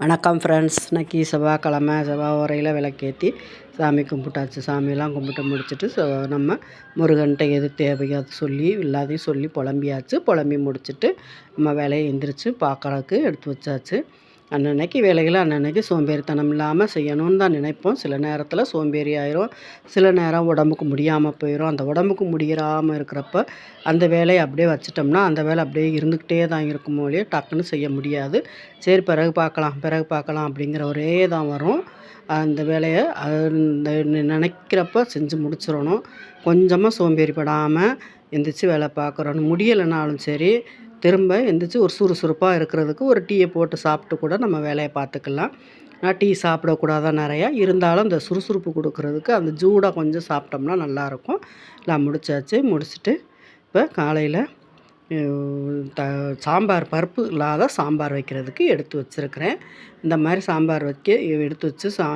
வணக்கம் ஃப்ரெண்ட்ஸ் இன்னைக்கு செவ்வாய்க்கிழமை செவ்வாய் உரையில் விளக்கேற்றி சாமி கும்பிட்டாச்சு. சாமியெல்லாம் கும்பிட்டு முடிச்சுட்டு நம்ம முருகன்கிட்ட எது தேவையோ அது சொல்லி எல்லாத்தையும் சொல்லி புலம்பியாச்சு. புலம்பி முடிச்சுட்டு நம்ம வேலையை எந்திரிச்சு பார்க்கறதுக்கு எடுத்து வச்சாச்சு. அன்னன்னைக்கு வேலைகளை அன்னன்னைக்கு சோம்பேறித்தனம் இல்லாமல் செய்யணும்னு தான் நினைப்போம். சில நேரத்தில் சோம்பேறி ஆயிரும். சில நேரம் உடம்புக்கு முடியாமல் போயிடும் அந்த உடம்புக்கு முடியாமல் இருக்கிறப்ப அந்த வேலையை அப்படியே வச்சிட்டோம்னா அந்த வேலை அப்படியே இருந்துக்கிட்டே தான் இருக்கும் ஒழிய டக்குன்னு செய்ய முடியாது. சரி பிறகு பார்க்கலாம் பிறகு பார்க்கலாம் அப்படிங்கிற ஒரே தான் வரும். அந்த வேலையை அந்த நினைக்கிறப்ப செஞ்சு முடிச்சிடணும். கொஞ்சமாக சோம்பேறிப்படாமல் எந்திரிச்சு வேலை பார்க்குறோம் முடியலைனாலும் சரி திரும்ப எந்திரிச்சு ஒரு சுறுசுறுப்பாக இருக்கிறதுக்கு ஒரு டீயை போட்டு சாப்பிட்டு கூட நம்ம வேலையை பார்த்துக்கலாம். நான் டீ சாப்பிடக்கூடாதான் நிறையா? இருந்தாலும் அந்த சுறுசுறுப்பு கொடுக்குறதுக்கு அந்த ஜூடாக கொஞ்சம் சாப்பிட்டோம்னா நல்லாயிருக்கும் எல்லாம் முடிச்சாச்சு முடிச்சுட்டு இப்போ காலையில் த சாம்பார் பருப்பு இல்லாத சாம்பார் வைக்கிறதுக்கு எடுத்து வச்சுருக்கிறேன். இந்த மாதிரி சாம்பார் வைக்க எடுத்து வச்சு சா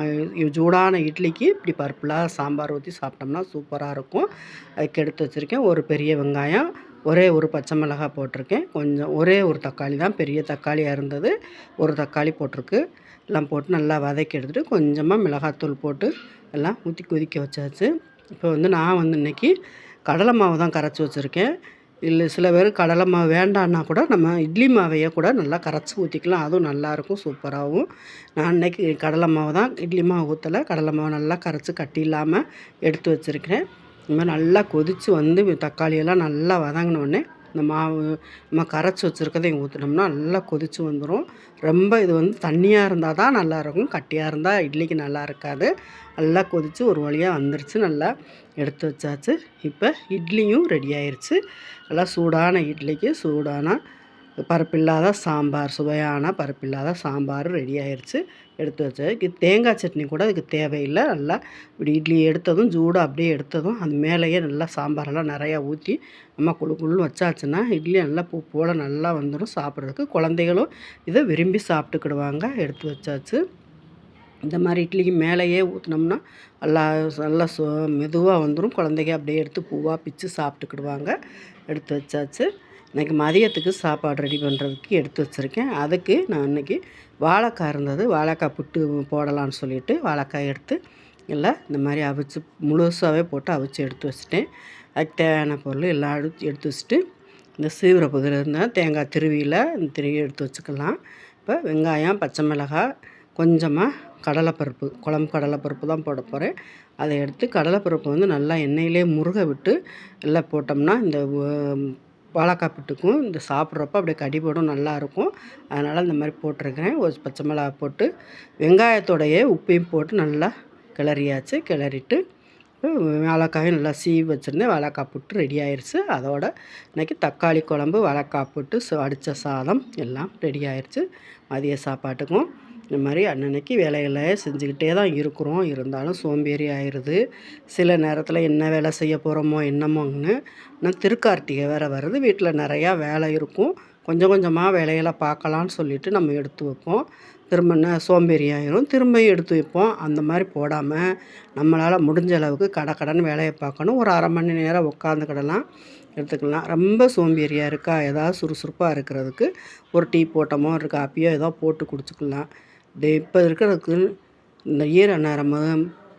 சூடான இட்லிக்கு இப்படி பருப்பு இல்லாத சாம்பார் ஊற்றி சாப்பிட்டோம்னா சூப்பராக இருக்கும். அதுக்கு எடுத்து வச்சுருக்கேன் ஒரு பெரிய வெங்காயம் ஒரே ஒரு பச்சை மிளகாய் போட்டிருக்கேன். கொஞ்சம் ஒரே ஒரு தக்காளி தான் பெரிய தக்காளியாக இருந்தது ஒரு தக்காளி போட்டிருக்கு. எல்லாம் போட்டு நல்லா வதக்கி எடுத்துகிட்டு கொஞ்சமாக மிளகாத்தூள் போட்டு எல்லாம் ஊற்றி கொதிக்க வச்சாச்சு. இப்போ வந்து நான் வந்து இன்றைக்கி கடலை மாவு தான் கரைச்சி வச்சுருக்கேன். இல்லை சில பேர் கடலை மாவு வேண்டான்னா கூட நம்ம இட்லி மாவையே கூட நல்லா கரைச்சி ஊற்றிக்கலாம் அதுவும் நல்லாயிருக்கும் சூப்பராகவும் நான் இன்றைக்கி கடலை மாவு தான் இட்லி மாவு ஊற்றலை கடலை மாவு நல்லா கரைச்சி கட்டி இல்லாமல் எடுத்து வச்சுருக்கிறேன். இந்த மாதிரி நல்லா கொதித்து வந்து தக்காளியெல்லாம் நல்லா வதங்கினோடனே இந்த மாவு நம்ம கரைச்சி வச்சுருக்கதையும் ஊற்றினோம்னா நல்லா கொதித்து வந்துடும் ரொம்ப இது வந்து தண்ணியாக இருந்தால் தான் நல்லாயிருக்கும் கட்டியாக இருந்தால் இட்லிக்கு நல்லா இருக்காது. நல்லா கொதித்து ஒரு வழியாக வந்துருச்சு. நல்லா எடுத்து வச்சாச்சு. இப்போ இட்லியும் ரெடி ஆயிடுச்சு நல்லா சூடான இட்லிக்கு சூடான பருப்பில்லாத சாம்பார் சுவையான பருப்பில்லாத சாம்பார் ரெடி ஆயிடுச்சு எடுத்து வச்சு தேங்காய் சட்னி கூட அதுக்கு தேவையில்லை. நல்லா இப்படி இட்லி எடுத்ததும் சூடாக அப்படியே எடுத்ததும் அது மேலேயே நல்லா சாம்பாரெல்லாம் நிறையா ஊற்றி நம்ம குழு குழுன்னு வச்சாச்சுன்னா இட்லி நல்லா பூ போல் நல்லா வந்துடும் சாப்பிட்றதுக்கு. குழந்தைகளும் இதை விரும்பி சாப்பிட்டுக்கிடுவாங்க. எடுத்து வச்சாச்சு. இந்த மாதிரி இட்லிக்கு மேலேயே ஊற்றினோம்னா நல்லா நல்லா சோ மெதுவாக வந்துடும் குழந்தைங்க அப்படியே எடுத்து பூவாக பிச்சு சாப்பிட்டுக்கிடுவாங்க. எடுத்து வச்சாச்சு. இன்றைக்கி மதியத்துக்கு சாப்பாடு ரெடி பண்ணுறதுக்கு எடுத்து வச்சுருக்கேன். அதுக்கு நான் இன்றைக்கி வாழைக்காய் இருந்தது. வாழைக்காய் புட்டு போடலான்னு சொல்லிவிட்டு வாழைக்காய் எடுத்து எல்லாம் இந்த மாதிரி அவிச்சு முழுசாகவே போட்டு அவிச்சு எடுத்து வச்சுட்டேன். அதுக்கு தேவையான பொருள் எல்லாம் எடுத்து எடுத்து வச்சுட்டு இந்த சீவிர புதில் இருந்தால் தேங்காய் திருவியில் இந்த திருவி எடுத்து வச்சுக்கலாம். இப்போ வெங்காயம் பச்சை மிளகாய் கொஞ்சமாக கடலைப்பருப்பு குழம்பு கடலைப்பருப்பு தான் போட போகிறேன் அதை எடுத்து கடலைப்பருப்பு வந்து நல்லா எண்ணெயிலே முருக விட்டு எல்லாம் போட்டோம்னா இந்த வாழைக்காய் புட்டுக்கும் இந்த சாப்பிட்றப்ப அப்படியே கடிபடும் நல்லாயிருக்கும். அதனால் இந்த மாதிரி போட்டிருக்கிறேன். ஒரு பச்சை மிளகா போட்டு வெங்காயத்தோடையே உப்பையும் போட்டு நல்லா கிளறியாச்சு. கிளறிட்டு வாழைக்காயும் நல்லா சீவி வச்சுருந்தேன். வாழைக்காய் புட்டு ரெடி ஆயிடுச்சு அதோட இன்றைக்கி தக்காளி குழம்பு வாழைக்காய் புட்டு அடித்த சாதம் எல்லாம் ரெடி ஆயிடுச்சு மதிய சாப்பாட்டுக்கும். இந்த மாதிரி அன்னன்னைக்கு வேலைகளை செஞ்சுக்கிட்டே தான் இருக்கிறோம். இருந்தாலும் சோம்பேறி ஆயிடுது சில நேரத்தில் என்ன வேலை செய்ய போகிறோமோ என்னமோன்னு நான் திருக்கார்த்திகை வேறு வருது. வீட்டில் நிறையா வேலை இருக்கும். கொஞ்சம் கொஞ்சமாக வேலைகளை பார்க்கலான்னு சொல்லிட்டு நம்ம எடுத்து வைப்போம். திரும்ப என்ன சோம்பேறி ஆயிரும். திரும்ப எடுத்து வைப்போம். அந்த மாதிரி போடாமல் நம்மளால் முடிஞ்ச அளவுக்கு கடை கடன் வேலையை பார்க்கணும். ஒரு அரை மணி நேரம் உட்காந்துக்கிடலாம் எடுத்துக்கலாம். ரொம்ப சோம்பேறியாக இருக்கா? ஏதாவது சுறுசுறுப்பாக இருக்கிறதுக்கு ஒரு டீ போட்டமோ ஒரு காப்பியோ ஏதோ போட்டு குடிச்சிக்கலாம். இப்போ இருக்கிறதுக்கு இந்த ஈர நேரம்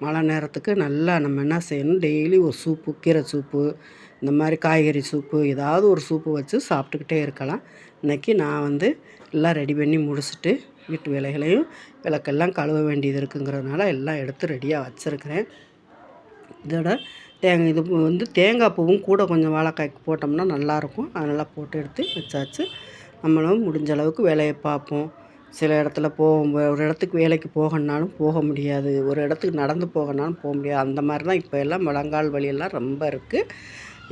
மழை நேரத்துக்கு நல்லா நம்ம என்ன செய்யணும்? டெய்லி ஒரு சூப்பு கீரை சூப்பு இந்த மாதிரி காய்கறி சூப்பு ஏதாவது ஒரு சூப்பு வச்சு சாப்பிட்டுக்கிட்டே இருக்கலாம். இன்றைக்கி நான் வந்து எல்லாம் ரெடி பண்ணி முடிச்சுட்டு வீட்டு வேலைகளையும் விளக்கெல்லாம் கழுவ வேண்டியது இருக்குங்கிறதுனால எல்லாம் எடுத்து ரெடியாக வச்சுருக்கிறேன். இதோட தேங்காய் இது வந்து தேங்காய் பூவும் கூட கொஞ்சம் வாழைக்காய்க்கு போட்டோம்னா நல்லாயிருக்கும் அதனால் போட்டு எடுத்து வச்சாச்சு. நம்மளும் முடிஞ்ச அளவுக்கு வேலையை பார்ப்போம். சில இடத்துல போகும் ஒரு இடத்துக்கு வேலைக்கு போகணுன்னாலும் போக முடியாது. ஒரு இடத்துக்கு நடந்து போகணுன்னாலும் போக முடியாது. அந்த மாதிரி தான் இப்போ எல்லாம் முழங்கால் வலியெல்லாம் ரொம்ப இருக்குது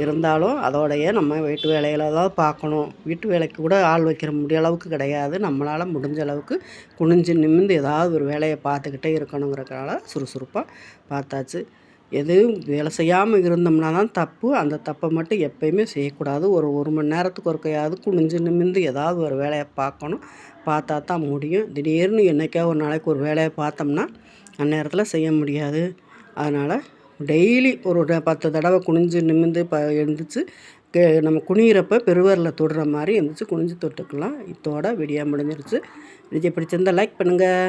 இருந்தாலும் அதோடைய நம்ம வீட்டு வேலைகளை தான் பார்க்கணும். வீட்டு வேலைக்கு கூட ஆள் வைக்கிற முடிய அளவுக்கு கிடையாது. நம்மளால் முடிஞ்ச அளவுக்கு குனிஞ்சு நிமிந்து ஏதாவது ஒரு வேலையை பார்த்துக்கிட்டே இருக்கணுங்கிறதுனால சுறுசுறுப்பாக பார்த்தாச்சு. எதுவும் வேலை செய்யாமல் இருந்தோம்னா தான் தப்பு. அந்த தப்பை மட்டும் எப்போயுமே செய்யக்கூடாது. ஒரு ஒரு மணி நேரத்துக்கு ஒருக்கையாவது குனிஞ்சு நிமிந்து ஏதாவது ஒரு வேலையை பார்க்கணும். பார்த்தா தான் முடியும். திடீர்னு என்றைக்கா ஒரு நாளைக்கு ஒரு வேலையை பார்த்தோம்னா அந்நேரத்தில் செய்ய முடியாது. அதனால் டெய்லி ஒரு பத்து தடவை குனிஞ்சு நிமிந்து ப எழுந்துச்சு கே நம்ம குனிகிறப்ப பெருவரில் தொடுற மாதிரி இருந்துச்சு குனிஞ்சு தொட்டுக்கலாம். இதோட வீடியோ முடிஞ்சிருச்சு. வீடியோ பிடிச்சிருந்தா லைக் பண்ணுங்கள்